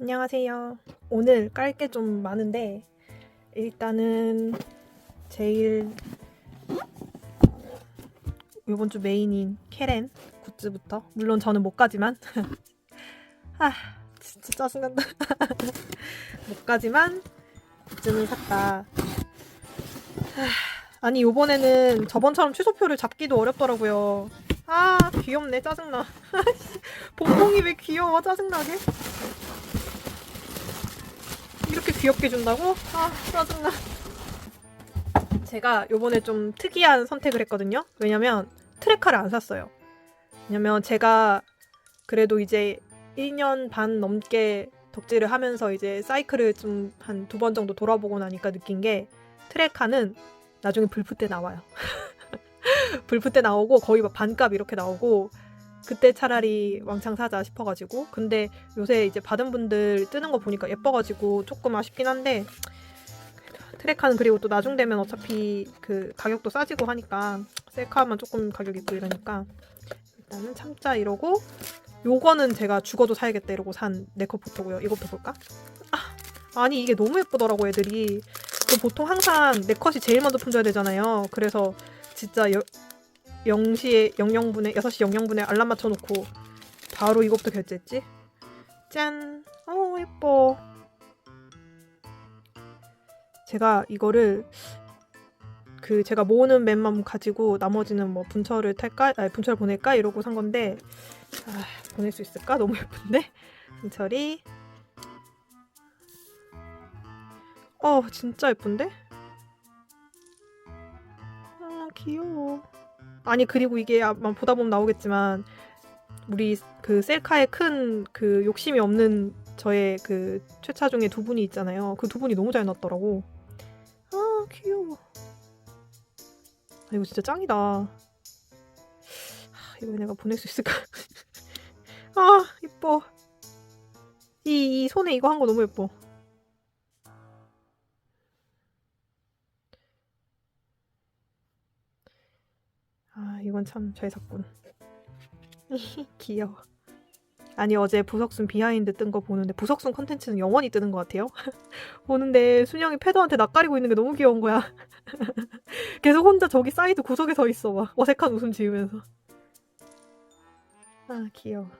안녕하세요. 오늘 깔 게 좀 많은데 일단은 제일 이번 주 메인인 캐렌 굿즈부터. 물론 저는 못 가지만. 아 진짜 짜증난다. 못 가지만 굿즈는 샀다. 아, 아니 요번에는 저번처럼 취소표를 잡기도 어렵더라고요. 아 귀엽네 짜증나. 봉봉이 왜 귀여워 짜증나게 이렇게 귀엽게 준다고? 아, 짜증나. 제가 요번에 좀 특이한 선택을 했거든요. 왜냐면 트레카를 안 샀어요. 왜냐면 제가 그래도 이제 1년 반 넘게 덕질을 하면서 이제 사이클을 좀 한 두 번 정도 돌아보고 나니까 느낀 게 트레카는 나중에 불프 때 나와요. 불프 때 나오고 거의 막 반값 이렇게 나오고 그때 차라리 왕창 사자 싶어가지고. 근데 요새 이제 받은 분들 뜨는 거 보니까 예뻐가지고 조금 아쉽긴 한데 트레카는 그리고 또 나중 되면 어차피 그 가격도 싸지고 하니까 셀카만 조금 가격 있고 이러니까 일단은 참자 이러고 요거는 제가 죽어도 사야겠다 이러고 산 네컷부터고요. 이것도 볼까? 아, 아니 이게 너무 예쁘더라고 애들이. 그 보통 항상 네컷이 제일 먼저 품줘야 되잖아요. 그래서 진짜 여, 0시에 00분에 6시 00분에 알람 맞춰놓고 바로 이것부터 결제했지. 짠. 어 예뻐. 제가 이거를 그 제가 모으는 맵만 가지고 나머지는 뭐 분철을 탈까? 아니 분철 보낼까? 이러고 산 건데 아, 보낼 수 있을까? 너무 예쁜데 분철이 어 진짜 예쁜데? 아 귀여워. 아니 그리고 이게 아마 보다 보면 나오겠지만 우리 그 셀카에 큰 그 욕심이 없는 저의 그 최차 중에 두 분이 있잖아요. 그 두 분이 너무 잘 났더라고. 아 귀여워. 아 이거 진짜 짱이다. 아, 이거 내가 보낼 수 있을까? 아 이뻐. 이, 이 손에 이거 한 거 너무 예뻐. 이건 참 잘 샀군. 귀여워. 아니, 어제 부석순 비하인드 뜬 거 보는데 부석순 컨텐츠는 영원히 뜨는 것 같아요. 보는데 순영이 패더한테 낯가리고 있는 게 너무 귀여운 거야. 계속 혼자 저기 사이드 구석에 서 있어. 막 어색한 웃음 지으면서. 아, 귀여워.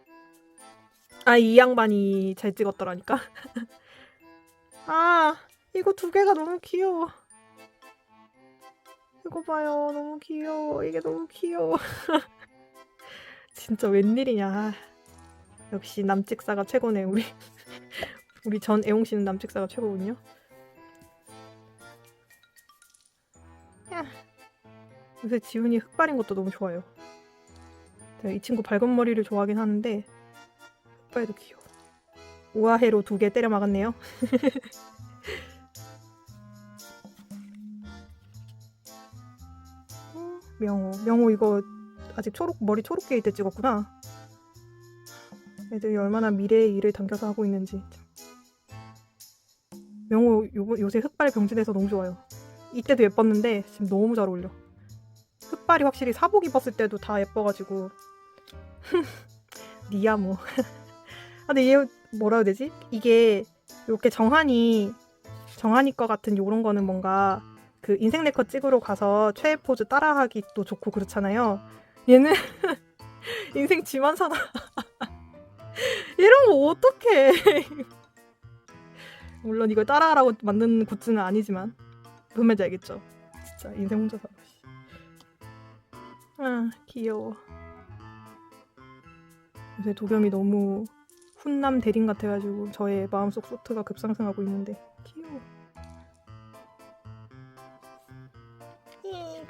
아, 이 양반이 잘 찍었더라니까. 아, 이거 두 개가 너무 귀여워. 이거 봐요. 너무 귀여워. 이게 너무 귀여워. 진짜 웬일이냐. 역시 남직사가 최고네, 우리. 우리 전 애용 씨는 남직사가 최고군요. 야. 요새 지훈이 흑발인 것도 너무 좋아요. 제가 이 친구 밝은 머리를 좋아하긴 하는데 흑발도 귀여워. 우아해로 두 개 때려 막았네요. 명호. 명호 이거 아직 초록 머리 초록게 때 찍었구나. 애들이 얼마나 미래의 일을 당겨서 하고 있는지. 명호 요, 요새 흑발 병진해서 너무 좋아요. 이때도 예뻤는데 지금 너무 잘 어울려. 흑발이 확실히 사복 입었을 때도 다 예뻐가지고. 니야 뭐. 아 근데 얘 뭐라 해야 되지? 이게 이렇게 정한이 정한이 거 같은 요런 거는 뭔가 그 인생 네컷 찍으러 가서 최애 포즈 따라하기도 좋고 그렇잖아요. 얘는 인생 지만 사다. 이런 거 어떡해. 물론 이걸 따라하라고 만든 굿즈는 아니지만 무슨 말인지 알겠죠? 진짜 인생 혼자 살아. 씨. 아 귀여워. 요새 도겸이 너무 훈남 대린 같아가지고 저의 마음속 소트가 급상승하고 있는데 귀여워.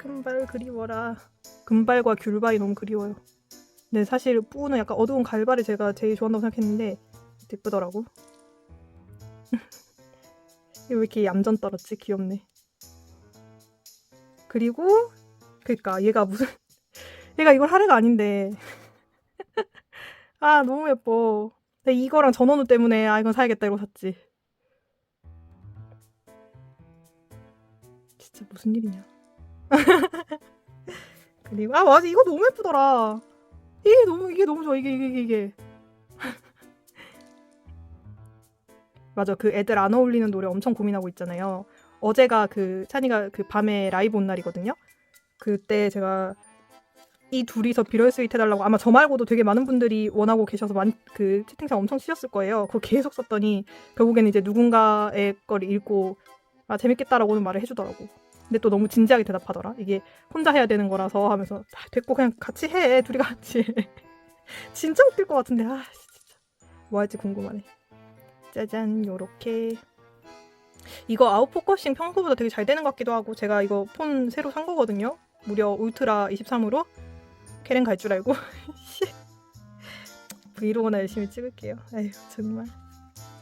금발 그리워라. 금발과 귤발이 너무 그리워요. 근데 사실 뿌는 약간 어두운 갈발이 제가 제일 좋아한다고 생각했는데 예쁘더라고. 왜 이렇게 얌전 떨었지? 귀엽네. 그리고 그니까 얘가 무슨 얘가 이걸 하래가 아닌데 아 너무 예뻐. 이거랑 전원우 때문에 아 이건 사야겠다 이러고 샀지. 진짜 무슨 일이냐. 그리고 아 맞아 이거 너무 예쁘더라. 이게 너무 이게 너무 좋아 이게 이게 이게. 이게. 맞아 그 애들 안 어울리는 노래 엄청 고민하고 있잖아요. 어제가 그 찬이가 그 밤에 라이브 온 날이거든요. 그때 제가 이 둘이서 비럴 스윗 해달라고 아마 저 말고도 되게 많은 분들이 원하고 계셔서 많이 그 채팅창 엄청 치셨을 거예요. 그거 계속 썼더니 결국에는 이제 누군가의 걸 읽고 아 재밌겠다라고는 말을 해주더라고. 근데 또 너무 진지하게 대답하더라. 이게 혼자 해야 되는 거라서 하면서 아, 됐고 그냥 같이 해. 둘이 같이. 해. 진짜 웃길 것 같은데 아 진짜 뭐 할지 궁금하네. 짜잔 요렇게 이거 아웃 포커싱 평소보다 되게 잘 되는 것 같기도 하고 제가 이거 폰 새로 산 거거든요. 무려 울트라 23으로 캐렌 갈줄 알고 씨. 브이로그나 열심히 찍을게요. 아휴 정말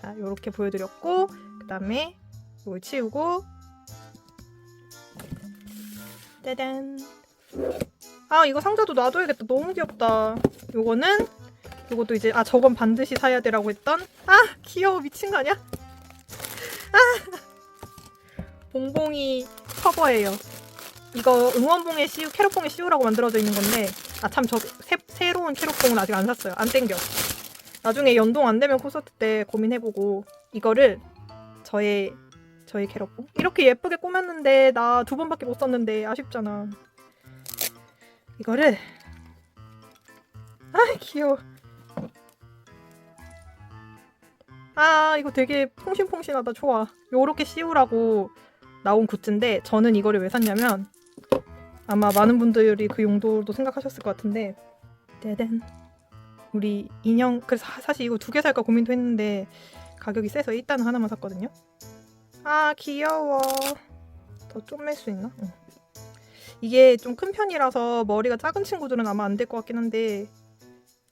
자 요렇게 보여드렸고 그 다음에 이걸 치우고 짜잔 아 이거 상자도 놔둬야겠다. 너무 귀엽다. 요거는 요것도 이제 아 저건 반드시 사야 되라고 했던? 아 귀여워. 미친 거 아니야? 아! 봉봉이 커버예요. 이거 응원봉에 씌우 캐럿봉에 씌우라고 만들어져 있는 건데 아 참 저 새로운 캐럿봉은 아직 안 샀어요. 안 땡겨. 나중에 연동 안 되면 콘서트 때 고민해보고 이거를 저의 저의 캐럿봉 이렇게 예쁘게 꾸몄는데 나 두 번밖에 못 썼는데 아쉽잖아. 이거를. 아 귀여워. 아 이거 되게 퐁신퐁신하다. 좋아. 요렇게 씌우라고 나온 굿즈인데 저는 이거를 왜 샀냐면 아마 많은 분들이 그 용도도 생각하셨을 것 같은데. 짜잔 우리 인형 그래서 사- 사실 이거 두 개 살까 고민도 했는데 가격이 세서 일단 하나만 샀거든요 아 귀여워 더 쪼맬 수 있나? 응. 이게 좀 큰 편이라서 머리가 작은 친구들은 아마 안 될 것 같긴 한데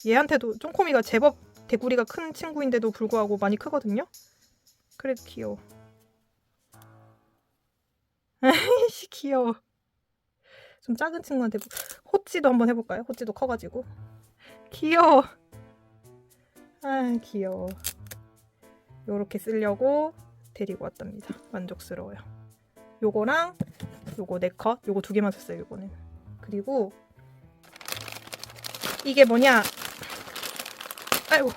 얘한테도 쫑코미가 제법 대구리가 큰 친구인데도 불구하고 많이 크거든요. 그래도 귀여워. 씨 귀여워. 좀 작은 친구한테 호찌도 한번 해볼까요? 호찌도 커가지고 귀여워. 아 귀여워. 요렇게 쓰려고 데리고 왔답니다. 만족스러워요. 요거랑 요거 네 컷, 요거 두 개만 샀어요. 요거는 그리고 이게 뭐냐? 아이고.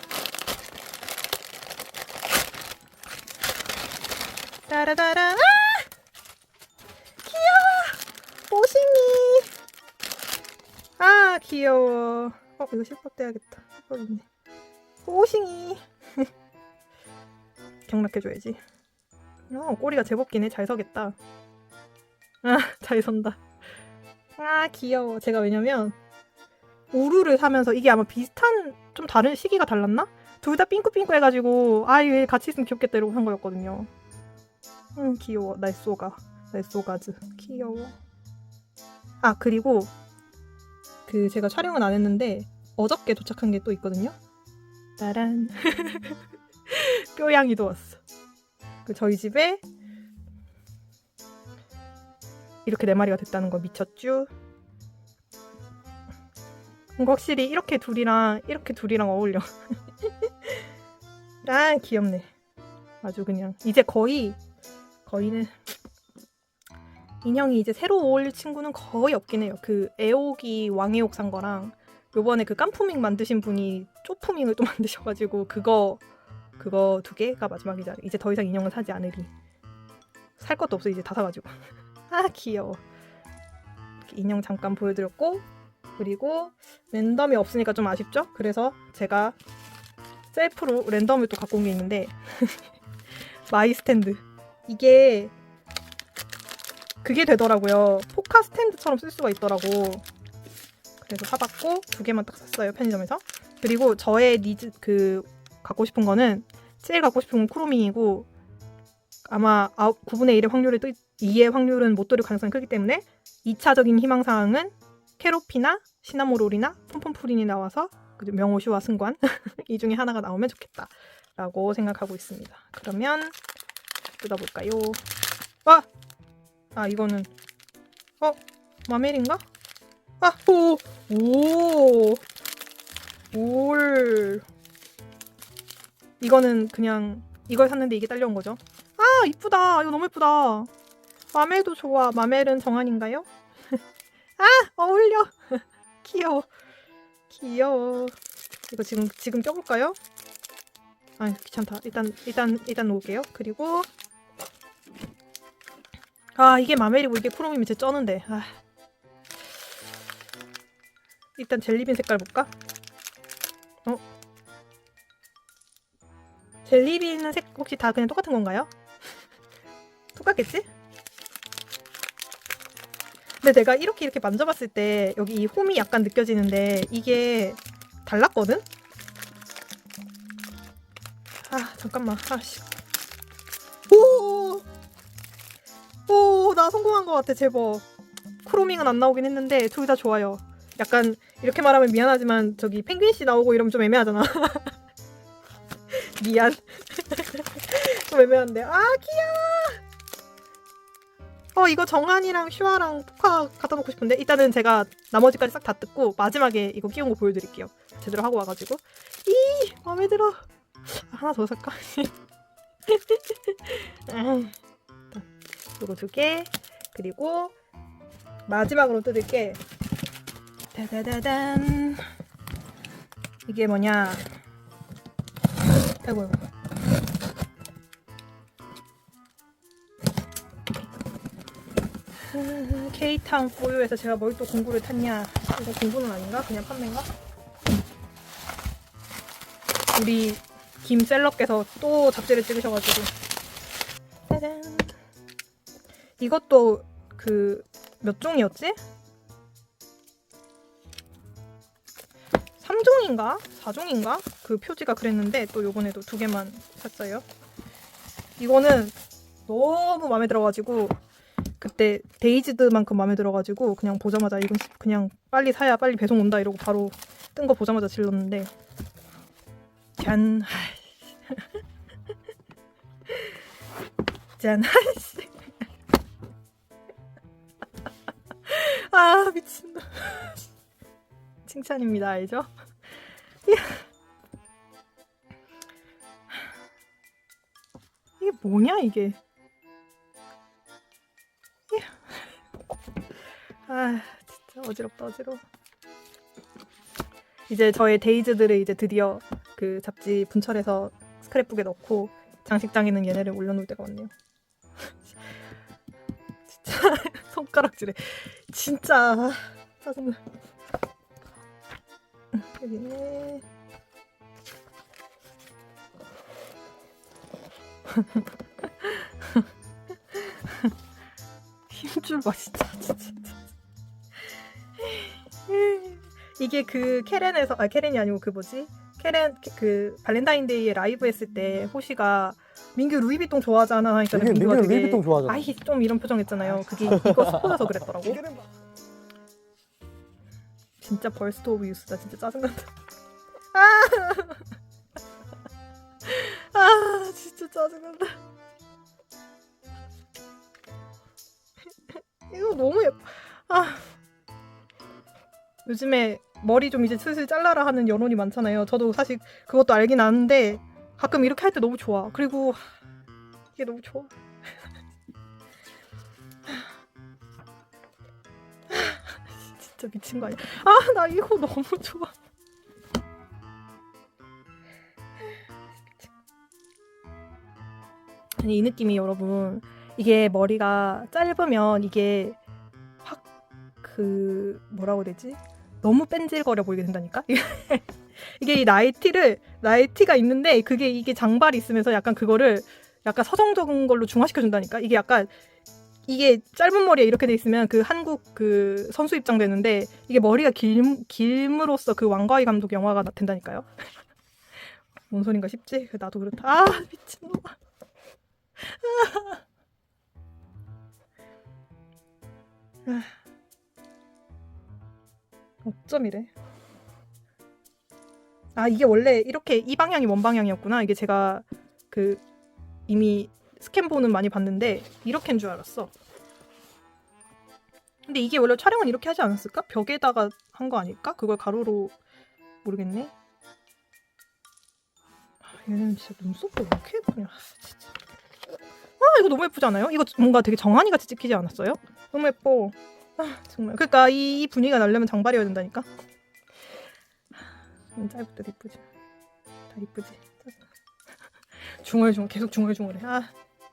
따라따라. 아! 귀여워. 오싱이. 아, 귀여워. 어, 이거 실밥 떼야겠다. 실밥 있네. 오싱이. 경락해줘야지. 어, 꼬리가 제법 기네. 잘 서겠다. 아, 잘 선다. 아, 귀여워. 제가 왜냐면 우루를 사면서 이게 아마 비슷한 좀 다른 시기가 달랐나? 둘 다 삥꾸삥꾸 해가지고 아 이거 같이 있으면 귀엽겠다 이러고 산 거였거든요. 음 귀여워 날 쏘가 날 쏘가즈 귀여워. 아 그리고 그 제가 촬영은 안 했는데 어저께 도착한 게 또 있거든요. 따란 뼈양이도 왔어. 그 저희 집에 이렇게 네 마리가 됐다는 거 미쳤쥬? 확실히 이렇게 둘이랑 이렇게 둘이랑 어울려. 아 귀엽네. 아주 그냥 이제 거의 거의는 인형이 이제 새로 어울릴 친구는 거의 없긴 해요. 그 애옥이 왕애옥 산 거랑 요번에 그 깐푸밍 만드신 분이 쪼푸밍을 또 만드셔가지고 그거 그거 두 개가 마지막이자 이제 더 이상 인형은 사지 않으리. 살 것도 없어 이제 다 사가지고. 아 귀여워. 인형 잠깐 보여드렸고 그리고 랜덤이 없으니까 좀 아쉽죠? 그래서 제가 셀프로 랜덤을 또 갖고 온 게 있는데 마이 스탠드 이게 그게 되더라고요 포카 스탠드처럼 쓸 수가 있더라고 그래서 사봤고 두 개만 딱 샀어요 편의점에서 그리고 저의 니즈 그 갖고 싶은 거는 제일 갖고 싶은 건 쿠로밍이고 아마 9분의 1의 확률을 2의 확률은 못 돌릴 가능성이 크기 때문에 2차적인 희망사항은 캐로피나 시나모롤이나 폼폼프린이 나와서 그리고 명호슈와 승관 이 중에 하나가 나오면 좋겠다라고 생각하고 있습니다. 그러면 뜯어볼까요? 와! 아 이거는 어? 마멜인가? 아! 오! 오! 올 이거는 그냥 이걸 샀는데 이게 딸려온 거죠. 아 이쁘다. 이거 너무 이쁘다. 마멜도 좋아. 마멜은 정한인가요? 아 어울려. 귀여워. 귀여워. 이거 지금 지금 껴볼까요? 아 귀찮다. 일단 일단 일단 놓을게요. 그리고 아 이게 마멜이고 이게 크롬이면 제 쩌는데. 아. 일단 젤리빈 색깔 볼까? 어? 젤리빈은 색 혹시 다 그냥 똑같은 건가요? 똑같겠지? 근데 내가 이렇게 이렇게 만져봤을 때 여기 이 홈이 약간 느껴지는데 이게 달랐거든? 아 잠깐만 아씨 오! 오, 나 성공한 것 같아, 제법. 크로밍은 안 나오긴 했는데, 둘 다 좋아요. 약간, 이렇게 말하면 미안하지만, 저기, 펭귄 씨 나오고 이러면 좀 애매하잖아. 미안. 좀 애매한데. 아, 귀여워! 어, 이거 정한이랑 슈아랑 포카 갖다 놓고 싶은데, 일단은 제가 나머지까지 싹 다 뜯고, 마지막에 이거 끼운 거 보여드릴게요. 제대로 하고 와가지고. 이, 마음에 들어. 아, 하나 더 살까? 음. 요거 두 개. 그리고 마지막으로 뜯을 게 다다다단 이게 뭐냐? 아이고. 아이고. K타운 포유에서 제가 뭘 또 공구를 탔냐? 이거 공구는 아닌가? 그냥 판매인가? 우리 김 셀럽께서 또 잡지를 찍으셔가지고 짜잔 이것도 그 몇 종이었지? 3종인가? 4종인가? 그 표지가 그랬는데 또 요번에도 두 개만 샀어요. 이거는 너무 마음에 들어가지고 그때 데이지드만큼 마음에 들어가지고 그냥 보자마자 이건 그냥 빨리 사야 빨리 배송 온다 이러고 바로 뜬 거 보자마자 질렀는데 짠 짠 아이씨 아 미친다 칭찬입니다 알죠? 이게 뭐냐 이게? 아 진짜 어지럽다 어지러워. 이제 저의 데이즈들을 이제 드디어 그 잡지 분철해서 스크랩북에 넣고 장식장에는 얘네를 올려놓을 때가 왔네요. 진짜 손가락질해. 진짜 아, 짜증나 응, 여기네 힘줄 봐 진짜 진짜. 이게 그 캐렌에서 아 캐렌이 아니고 그 뭐지 캐렌 그 발렌타인데이에 라이브 했을 때 호시가 민규 루이비통 좋아하잖아 하니까 민규 민규는 되게 루이비통 좋아하잖아. 아이 좀 이런 표정 했잖아요 그게 이거 스포여서 그랬더라고 진짜 벌스트 오브 유스다 진짜 짜증난다. 아, 아 진짜 짜증난다. 이거 너무 예뻐 아. 요즘에 머리 좀 이제 슬슬 잘라라 하는 여론이 많잖아요. 저도 사실 그것도 알긴 아는데 가끔 이렇게 할 때 너무 좋아. 그리고 이게 너무 좋아 진짜 미친 거 아니야 아 나 이거 너무 좋아. 아니 이 느낌이 여러분. 이게 머리가 짧으면 이게 확 그 뭐라고 해야 되지? 너무 뺀질거려 보이게 된다니까? 이게 이 나이티를 나이티가 있는데 그게 이게 장발이 있으면서 약간 그거를 약간 서정적인 걸로 중화시켜 준다니까? 이게 약간 이게 짧은 머리에 이렇게 돼 있으면 그 한국 그 선수 입장 되는데 이게 머리가 길, 길므로써 그 왕과의 감독 영화가 나- 된다니까요. 뭔 소린가 싶지? 그 나도 그렇다. 아 미친놈아. 아. 어쩜 이래? 아 이게 원래 이렇게 이 방향이 원 방향이었구나. 이게 제가 그 이미 스캔본은 많이 봤는데 이렇게인 줄 알았어. 근데 이게 원래 촬영은 이렇게 하지 않았을까? 벽에다가 한 거 아닐까? 그걸 가로로 모르겠네. 아, 얘는 진짜 눈썹도 왜 이렇게 예쁘냐? 아, 진짜. 아 이거 너무 예쁘지 않아요? 이거 뭔가 되게 정한이 같이 찍히지 않았어요? 너무 예뻐. 아 정말. 그러니까 이, 이 분위기가 나려면 장발이어야 된다니까. 음, 짧을 때도 이쁘지. 다 이쁘지. 중얼중얼 계속 중얼중얼해. 아.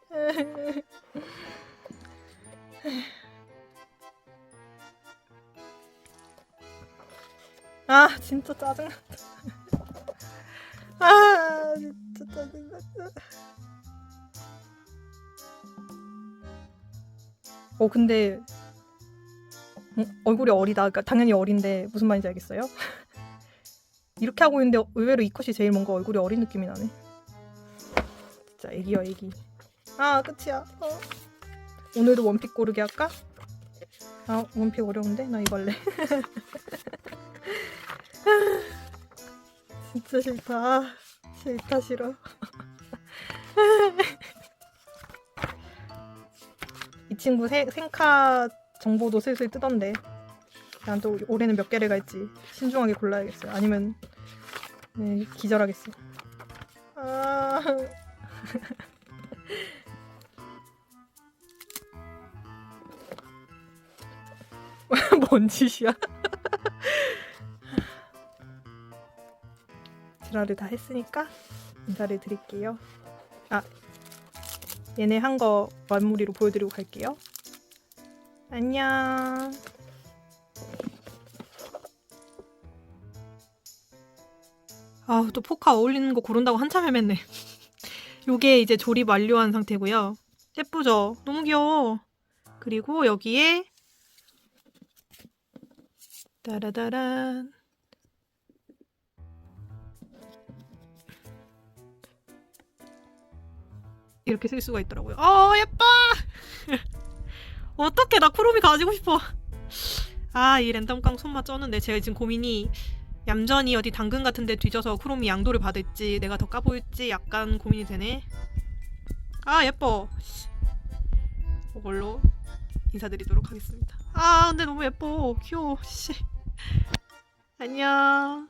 아 진짜 짜증나. 아 진짜 짜증나. 어 근데 어, 얼굴이 어리다. 그러니까 당연히 어린데 무슨 말인지 알겠어요? 이렇게 하고 있는데 의외로 이 컷이 제일 뭔가 얼굴이 어린 느낌이 나네. 진짜 애기야 애기. 아 끝이야. 어. 오늘도 원픽 고르게 할까? 아 원픽 어려운데 나 이거 할래. 진짜 싫다. 싫다 싫어. 이 친구 세, 생카 정보도 슬슬 뜨던데. 난 또 올해는 몇 개를 갈지 신중하게 골라야겠어요. 아니면 네, 기절하겠어. 아. 뭔 짓이야? 지랄을 다 했으니까 인사를 드릴게요. 아, 얘네 한거 완무리로 보여드리고 갈게요. 안녕. 아, 또 포카 어울리는 거 고른다고 한참 헤맸네. 요게 이제 조립 완료한 상태고요. 예쁘죠? 너무 귀여워. 그리고 여기에 따라다란 이렇게 쓸 수가 있더라고요. 어 예뻐. 어떻게 나 쿠로미 가지고 싶어. 아 이 랜덤 깡 손맛 쩌는데 제가 지금 고민이 얌전히 어디 당근 같은데 뒤져서 쿠로미 양도를 받을지 내가 더 까보일지 약간 고민이 되네. 아 예뻐. 이걸로 인사드리도록 하겠습니다. 아 근데 너무 예뻐. 귀여워. 씨. 안녕.